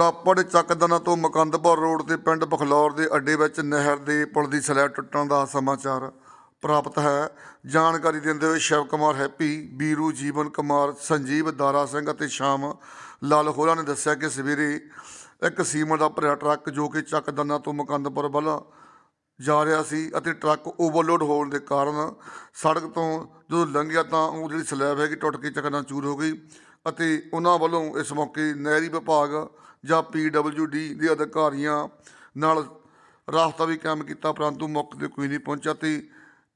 ਅੜਾਪੜ ਚੱਕਦਾਨਾ ਤੋਂ ਮਕੰਦਪੁਰ ਰੋਡ ਤੇ ਪਿੰਡ ਬਖਲੌਰ ਦੇ ਅੱਡੇ ਵਿੱਚ ਨਹਿਰ ਦੇ ਪੁਲ ਦੀ ਸਲੈਬ ਟੁੱਟਣ ਦਾ ਸਮਾਚਾਰ ਪ੍ਰਾਪਤ ਹੈ। ਜਾਣਕਾਰੀ ਦਿੰਦੇ ਹੋਏ ਸ਼ਿਵ ਕੁਮਾਰ ਹੈਪੀ, ਬੀਰੂ ਜੀਵਨ ਕੁਮਾਰ, ਸੰਜੀਵ ਦਾਰਾ ਸਿੰਘ ਅਤੇ ਸ਼ਾਮ ਲਾਲ ਹੋਲਾ ਨੇ ਦੱਸਿਆ ਕਿ ਸਵੇਰੇ ਇੱਕ ਸੀਮੈਂਟ ਦਾ ਭਰਿਆ ਟਰੱਕ ਜੋ ਕਿ ਚੱਕਦਾਨਾ ਤੋਂ ਮਕੰਦਪੁਰ ਵੱਲ ਜਾ ਰਿਹਾ ਸੀ ਅਤੇ ਟਰੱਕ ਓਵਰਲੋਡ ਹੋਣ ਦੇ ਕਾਰਨ ਸੜਕ ਤੋਂ ਜਦੋਂ ਲੰਘਿਆ ਤਾਂ ਉਹ ਜਿਹੜੀ ਸਲੈਬ ਹੈਗੀ ਟੁੱਟ ਕੇ ਚਕਨਾਚੂਰ ਹੋ ਗਈ। ਅਤੇ ਉਹਨਾਂ ਵੱਲੋਂ ਇਸ ਮੌਕੇ ਨਹਿਰੀ ਵਿਭਾਗ ਜਾਂ ਡੀ ਦੇ ਅਧਿਕਾਰੀਆਂ ਨਾਲ ਰਾਸਤਾ ਵੀ ਕਾਇਮ ਕੀਤਾ, ਪਰੰਤੂ ਮੌਕੇ ਤੇ ਕੋਈ ਨਹੀਂ ਪਹੁੰਚਿਆ ਤੇ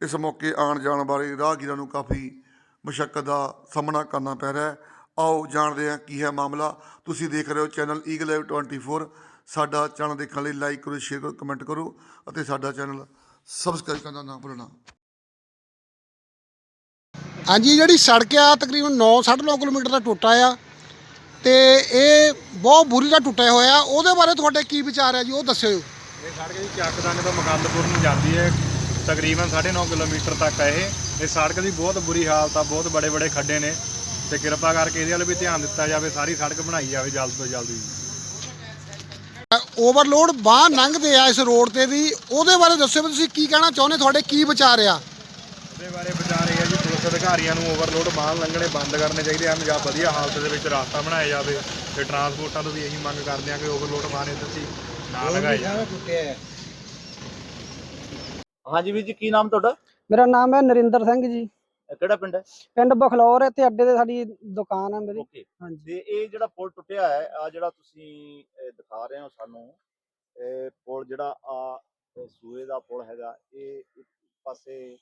ਇਸ ਮੌਕੇ ਆਉਣ ਜਾਣ ਬਾਰੇ ਰਾਹਗੀਰਾਂ ਨੂੰ ਕਾਫੀ ਮੁਸ਼ਕਲ ਦਾ ਸਾਹਮਣਾ ਕਰਨਾ ਪੈ ਰਿਹਾ ਹੈ। ਆਓ ਜਾਣਦੇ ਹਾਂ ਕੀ ਹੈ ਮਾਮਲਾ। ਤੁਸੀਂ ਦੇਖ ਰਹੇ ਹੋ ਚੈਨਲ ਈਗਲ ਲਾਈਵ 24 ਸਾਡਾ ਚੈਨਲ ਦੇਖਣ ਲਈ ਲਾਈਕ ਕਰੋ ਸ਼ੇਅਰ ਕਰੋ ਕਮੈਂਟ ਕਰੋ ਅਤੇ ਸਾਡਾ ਚੈਨਲ ਸਬਸਕ੍ਰਾਈਬ ਕਰਨਾ ਨਾ ਭੁੱਲਣਾ। ਹਾਂਜੀ ਜਿਹੜੀ ਸੜਕ ਆ ਤਕਰੀਬਨ 9.5 ਕਿਲੋਮੀਟਰ ਦਾ ਟੁੱਟਾ ਆ ਤੇ ਇਹ ਬਹੁਤ ਬੁਰੀ ਦਾ ਟੁੱਟਿਆ ਹੋਇਆ। ਉਹਦੇ ਬਾਰੇ ਤੁਹਾਡੇ ਕੀ ਵਿਚਾਰ ਹੈ ਜੀ ਉਹ ਦੱਸਿਓ। ਇਹ ਸੜਕ ਜੀ ਚੱਕਦਾਨੇ ਤੋਂ ਮੁਕੰਦਪੁਰ ਨੂੰ ਜਾਂਦੀ ਹੈ। ਤਕਰੀਬਨ 9.5 ਕਿਲੋਮੀਟਰ ਤੱਕ ਹੈ ਇਹ। ਇਹ ਸੜਕ ਦੀ ਬਹੁਤ ਬੁਰੀ ਹਾਲਤ ਆ ਬਹੁਤ ਬੜੇ ਬੜੇ ਖੱਡੇ ਨੇ। ਤੇ ਕਿਰਪਾ ਕਰਕੇ ਇਹਦੇ ਵੱਲ ਵੀ ਧਿਆਨ ਦਿੱਤਾ ਜਾਵੇ ਸਾਰੀ ਸੜਕ ਬਣਾਈ ਜਾਵੇ ਜਲਦ ਤੋਂ ਜਲਦੀ। ਓਵਰਲੋਡ ਬਾਹਰ ਲੰਘਦੇ ਆ ਇਸ ਰੋਡ ਤੇ ਵੀ। ਉਹਦੇ ਬਾਰੇ ਦੱਸਿਓ ਤੁਸੀਂ ਕੀ ਕਹਿਣਾ ਚਾਹੁੰਦੇ ਤੁਹਾਡੇ ਕੀ ਵਿਚਾਰ ਆ? ਉਹਦੇ ਬਾਰੇ ਵਿਚਾਰ ਇਹ ਹੈ ਜੀ ਅਧਿਕਾਰੀਆਂ ਨੂੰ ਓਵਰਲੋਡ ਬਾਹਰ ਲੰਘਣੇ ਬੰਦ ਕਰਨੇ ਚਾਹੀਦੇ ਹਨ ਜਾਂ ਵਧੀਆ ਹਾਲਤ ਦੇ ਵਿੱਚ ਰਾਸਤਾ ਬਣਾਇਆ ਜਾਵੇ ਤੇ ਟਰਾਂਸਪੋਰਟਾਂ ਤੋਂ ਵੀ ਇਹੀ ਮੰਗ ਕਰਦੇ ਹਾਂ ਕਿ ਓਵਰਲੋਡ ਬਾਹਰ ਇੱਧਰ ਸੀ ਨਾ ਲਗਾਏ ਜਾਣ ਹਾਂਜੀ ਵੀਰ ਜੀ ਕੀ ਨਾਮ ਤੁਹਾਡਾ? ਮੇਰਾ ਨਾਮ ਹੈ ਨਰਿੰਦਰ ਸਿੰਘ ਜੀ। ਇਹ ਕਿਹੜਾ ਪਿੰਡ ਹੈ? ਪਿੰਡ ਬਖਲੌਰ ਹੈ ਤੇ ਅੱਡੇ ਤੇ ਸਾਡੀ ਦੁਕਾਨ ਹੈ ਮੇਰੀ। ਓਕੇ। ਹਾਂਜੀ। ਤੇ ਇਹ ਜਿਹੜਾ ਪੁਲ ਟੁੱਟਿਆ ਹੈ ਆ ਜਿਹੜਾ ਤੁਸੀਂ ਇਹ ਦਿਖਾ ਰਹੇ ਹੋ ਸਾਨੂੰ ਇਹ ਪੁਲ ਜਿਹੜਾ ਆ ਸੂਏ ਦਾ ਪੁਲ ਹੈਗਾ ਇਹ ਇੱਕ ਪਾਸੇ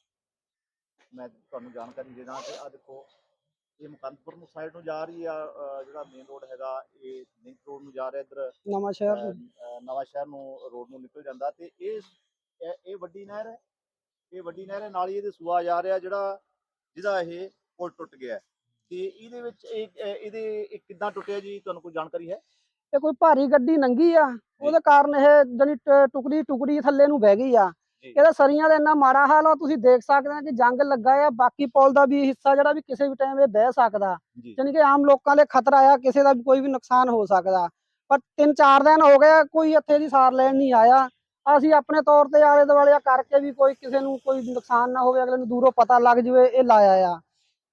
ਮੈਂ ਤੁਹਾਨੂੰ ਜਾਣਕਾਰੀ ਦੇ ਦਾਂ ਕਿ ਆ ਦੇਖੋ ਇਹ ਮੁਕੰਦਪੁਰ ਨੂੰ ਸਾਈਡ ਨੂੰ ਜਾ ਰਹੀ ਆ ਜਿਹੜਾ ਮੇਨ ਰੋਡ ਹੈਗਾ ਇਹ ਲਿੰਕ ਰੋਡ ਨੂੰ ਜਾ ਰਿਹਾ ਇੱਧਰ ਨਵਾਂ ਸ਼ਹਿਰ ਨਵਾਂ ਸ਼ਹਿਰ ਨੂੰ ਰੋਡ ਨੂੰ ਨਿਕਲ ਜਾਂਦਾ ਤੇ ਇਹ ਇਹ- ਵੱਡੀ ਨਹਿਰ ਹੈ। ਇਹ ਵੱਡੀ ਨਹਿਰ ਹੈ ਨਾਲ ਹੀ ਇਹਦੇ ਸੂਆ ਜਾ ਰਿਹਾ ਜਿਹੜਾ ਜਿਹਦਾ ਇਹ ਪੁਲ ਟੁੱਟ ਗਿਆ। ਤੇ ਇਹਦੇ ਵਿੱਚ ਇਹ ਇਹ- ਇਹਦੇ ਇਹ ਕਿੱਦਾਂ ਟੁੱਟਿਆ ਜੀ? ਤੁਹਾਨੂੰ ਕੋਈ ਜਾਣਕਾਰੀ ਹੈ? ਇਹ ਕੋਈ ਭਾਰੀ ਗੱਡੀ ਲੰਘੀ ਆ ਉਹਦੇ ਕਾਰਨ ਇਹ ਜਣੀ ਟੁਕੜੀ ਟੁਕੜੀ ਥੱਲੇ ਨੂੰ ਬਹਿ ਗਈ ਆ। ਇਹਦਾ ਸਰੀਆਂ ਦਾ ਇੰਨਾ ਮਾੜਾ ਹਾਲ ਆ ਤੁਸੀਂ ਦੇਖ ਸਕਦੇ ਆ ਕਿ ਜੰਗ ਲੱਗਾ ਆ ਬਾਕੀ ਪੁਲ ਦਾ ਵੀ ਹਿੱਸਾ ਜਿਹੜਾ ਵੀ ਕਿਸੇ ਵੀ ਟਾਈਮ ਇਹ ਬਹਿ ਸਕਦਾ। ਜਾਣੀ ਕਿ ਆਮ ਲੋਕਾਂ ਲਈ ਖਤਰਾ ਆ ਕਿਸੇ ਦਾ ਵੀ ਕੋਈ ਵੀ ਨੁਕਸਾਨ ਹੋ ਸਕਦਾ। ਪਰ 3-4 ਦਿਨ ਹੋ ਗਏ ਆ, ਕੋਈ ਇੱਥੇ ਦੀ ਸਾਰ ਲੈਣ ਨਹੀਂ ਆਇਆ। ਅਸੀਂ ਆਪਣੇ ਤੌਰ ਤੇ ਆਲੇ ਦੁਆਲੇ ਕਰਕੇ ਵੀ ਕੋਈ ਕਿਸੇ ਨੂੰ ਕੋਈ ਨੁਕਸਾਨ ਨਾ ਹੋਵੇ ਅਗਲੇ ਨੂੰ ਦੂਰੋਂ ਪਤਾ ਲੱਗ ਜਵੇ ਇਹ ਲਾਇਆ ਆ।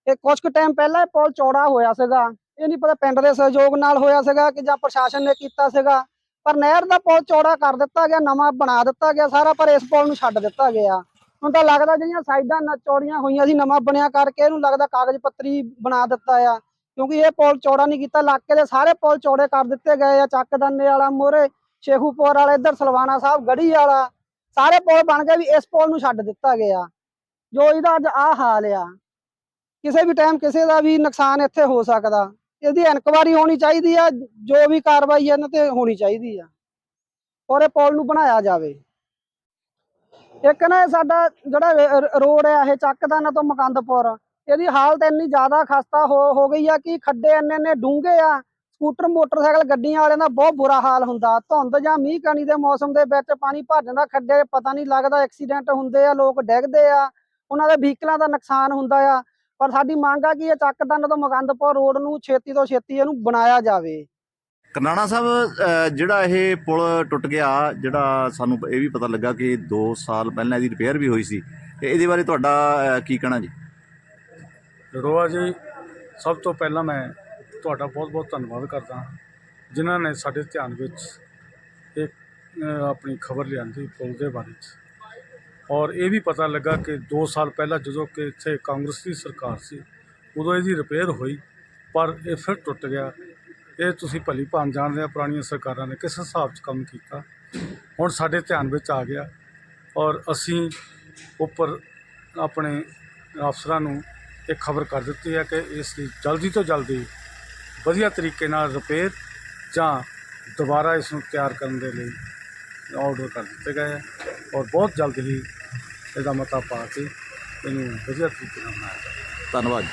ਇਹ ਕੁਝ ਕੁ ਟਾਈਮ ਪਹਿਲਾਂ ਇਹ ਪੁਲ ਚੌੜਾ ਹੋਇਆ ਸੀਗਾ। ਇਹ ਨਹੀਂ ਪਤਾ ਪਿੰਡ ਦੇ ਸਹਿਯੋਗ ਨਾਲ ਹੋਇਆ ਸੀਗਾ ਕਿ ਜਾਂ ਪ੍ਰਸ਼ਾਸਨ ਨੇ ਕੀਤਾ ਸੀਗਾ। ਪਰ ਨਹਿਰ ਦਾ ਪੁਲ ਚੌੜਾ ਕਰ ਦਿੱਤਾ ਗਿਆ, ਨਵਾਂ ਬਣਾ ਦਿੱਤਾ ਗਿਆ ਸਾਰਾ, ਪਰ ਇਸ ਪੁਲ ਨੂੰ ਛੱਡ ਦਿੱਤਾ ਗਿਆ। ਹੁਣ ਤਾਂ ਲੱਗਦਾ ਜਿਹੜੀਆਂ ਸਾਈਡਾਂ ਨਾ ਚੌੜੀਆਂ ਹੋਈਆਂ ਸੀ, ਨਵਾਂ ਬਣਿਆ ਕਰਕੇ ਇਹਨੂੰ ਲੱਗਦਾ ਕਾਗਜ਼ ਪੱਤਰੀ ਬਣਾ ਦਿੱਤਾ ਆ। ਕਿਉਂਕਿ ਇਹ ਪੁਲ ਚੌੜਾ ਨਹੀਂ ਕੀਤਾ, ਇਲਾਕੇ ਦੇ ਸਾਰੇ ਪੁਲ ਚੌੜੇ ਕਰ ਦਿੱਤੇ ਗਏ ਆ। ਚੱਕਦਾਨੇ ਵਾਲਾ, ਮੋਰੇ ਸ਼ੇਖੂਪੁਰ ਵਾਲਾ, ਇੱਧਰ ਸਲਵਾਨਾ ਸਾਹਿਬ, ਗੜੀ ਵਾਲਾ, ਸਾਰੇ ਪੁਲ ਬਣ ਗਏ ਵੀ ਇਸ ਪੁਲ ਨੂੰ ਛੱਡ ਦਿੱਤਾ ਗਿਆ। ਜੋ ਇਹਦਾ ਅੱਜ ਆ ਹਾਲ ਆ, ਕਿਸੇ ਵੀ ਟਾਈਮ ਕਿਸੇ ਦਾ ਵੀ ਨੁਕਸਾਨ ਇੱਥੇ ਹੋ ਸਕਦਾ। ਇਹਦੀ ਇਨਕੁਆਰੀ ਹੋਣੀ ਚਾਹੀਦੀ ਆ, ਜੋ ਵੀ ਕਾਰਵਾਈ ਇਹਨਾਂ ਤੇ ਹੋਣੀ ਚਾਹੀਦੀ ਆ, ਔਰ ਇਹ ਪੁਲ ਨੂੰ ਬਣਾਇਆ ਜਾਵੇ। ਇੱਕ ਨਾ ਸਾਡਾ ਜਿਹੜਾ ਰੋਡ ਆ, ਇਹ ਚੱਕਦਾਨਾ ਤੋਂ ਮਕੰਦਪੁਰ। ਇਹਦੀ ਹਾਲਤ ਇੰਨੀ ਜ਼ਿਆਦਾ ਖਸਤਾ ਹੋ ਗਈ ਆ ਕਿ ਖੱਡੇ ਇੰਨੇ ਇੰਨੇ ਡੂੰਘੇ ਆ, ਸਕੂਟਰ, ਮੋਟਰਸਾਈਕਲ ਗੱਡੀਆਂ ਵਾਲਿਆਂ ਦਾ ਬਹੁਤ ਬੁਰਾ ਹਾਲ ਹੁੰਦਾ। ਧੁੰਦ ਜਾਂ ਮੀਂਹ ਕਣੀ ਦੇ ਮੌਸਮ ਦੇ ਵਿੱਚ ਪਾਣੀ ਭਰ ਜਾਂਦਾ ਖੱਡੇ ਪਤਾ ਨਹੀਂ ਲੱਗਦਾ, ਐਕਸੀਡੈਂਟ ਹੁੰਦੇ ਆ, ਲੋਕ ਡਿੱਗਦੇ ਆ, ਉਹਨਾਂ ਦੇ ਵਹੀਕਲਾਂ ਦਾ ਨੁਕਸਾਨ ਹੁੰਦਾ ਆ। ਪਰ ਸਾਡੀ ਮੰਗ ਆ ਕਿ ਇਹ ਚੱਕਦੰਨ ਤੋਂ ਮੁਕੰਦਪੁਰ ਰੋਡ ਨੂੰ ਛੇਤੀ ਤੋਂ ਛੇਤੀ ਇਹਨੂੰ ਬਣਾਇਆ ਜਾਵੇ। ਕਰਨਾਣਾ ਸਾਹਿਬ ਜਿਹੜਾ ਇਹ ਪੁਲ ਟੁੱਟ ਗਿਆ ਜਿਹੜਾ ਸਾਨੂੰ ਇਹ ਵੀ ਪਤਾ ਲੱਗਾ ਕਿ 2 ਸਾਲ ਪਹਿਲਾਂ ਇਹਦੀ ਰਿਪੇਅਰ ਵੀ ਹੋਈ ਸੀ ਤੇ ਇਹਦੇ ਬਾਰੇ ਤੁਹਾਡਾ ਕੀ ਕਹਿਣਾ ਜੀ? ਰੋਆ ਜੀ ਸਭ ਤੋਂ ਪਹਿਲਾਂ ਮੈਂ ਤੁਹਾਡਾ ਬਹੁਤ-ਬਹੁਤ ਧੰਨਵਾਦ ਕਰਦਾ ਜਿਨ੍ਹਾਂ ਨੇ ਸਾਡੇ ਧਿਆਨ ਵਿੱਚ ਇੱਕ ਆਪਣੀ ਖਬਰ ਲਿਆਂਦੀ ਪੁਲ ਦੇ ਬਾਰੇ 'ਚ। ਔਰ ਇਹ ਵੀ ਪਤਾ ਲੱਗਾ ਕਿ 2 ਸਾਲ ਪਹਿਲਾਂ ਜਦੋਂ ਕਿ ਇੱਥੇ ਕਾਂਗਰਸ ਦੀ ਸਰਕਾਰ ਸੀ, ਉਦੋਂ ਇਹਦੀ ਰਿਪੇਅਰ ਹੋਈ, ਪਰ ਇਹ ਫਿਰ ਟੁੱਟ ਗਿਆ। ਇਹ ਤੁਸੀਂ ਭਲੀ ਭਾਂਤ ਜਾਣਦੇ ਆ, ਪੁਰਾਣੀਆਂ ਸਰਕਾਰਾਂ ਨੇ ਕਿਸ ਹਿਸਾਬ 'ਚ ਕੰਮ ਕੀਤਾ। ਹੁਣ ਸਾਡੇ ਧਿਆਨ ਵਿੱਚ ਆ ਗਿਆ ਔਰ ਅਸੀਂ ਉੱਪਰ ਆਪਣੇ ਅਫਸਰਾਂ ਨੂੰ ਇਹ ਖਬਰ ਕਰ ਦਿੱਤੀ ਹੈ ਕਿ ਇਸ ਦੀ ਜਲਦੀ ਤੋਂ ਜਲਦੀ ਵਧੀਆ ਤਰੀਕੇ ਨਾਲ ਰਿਪੇਅਰ ਜਾਂ ਦੁਬਾਰਾ ਇਸ ਨੂੰ ਤਿਆਰ ਕਰਨ ਦੇ ਲਈ ਆਰਡਰ ਕਰ ਦਿੱਤੇ ਗਏ ਹੈ। ਔਰ ਬਹੁਤ ਜਲਦ ਹੀ ਇਹਦਾ ਮਤਾ ਪਾ ਕੇ ਇਹਨੂੰ ਵਧੀਆ ਤਰੀਕੇ ਨਾਲ ਬਣਾਇਆ ਜਾਵੇ। ਧੰਨਵਾਦ